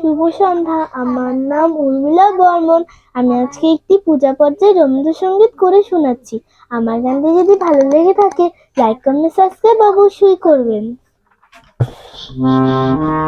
শুভ সন্ধ্যা। আমার নাম উর্মিলা বর্মন। আমি হ্যাঁ। আজকে একটি পূজা পর্যায়ে রবীন্দ্রসঙ্গীত করে শোনাচ্ছি। আমার গানটি যদি ভালো লেগে থাকে লাইক কমেন্ট সাবস্ক্রাইব অবশ্যই করবেন। mm-hmm.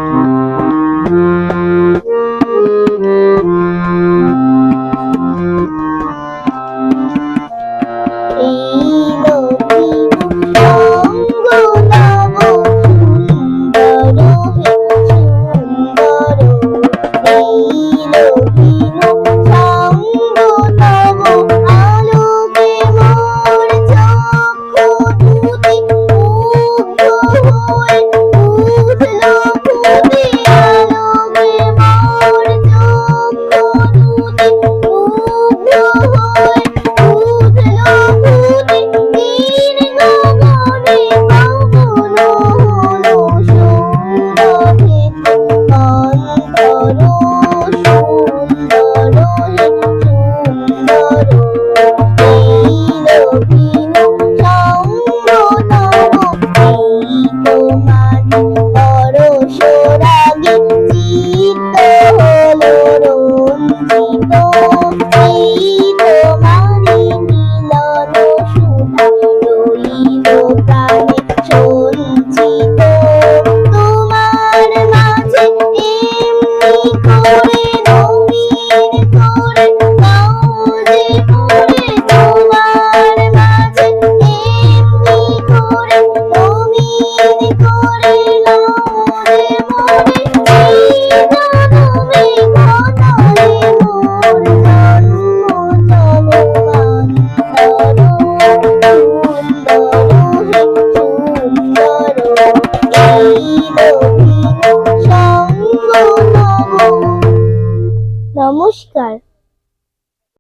Aleluya. নমস্কার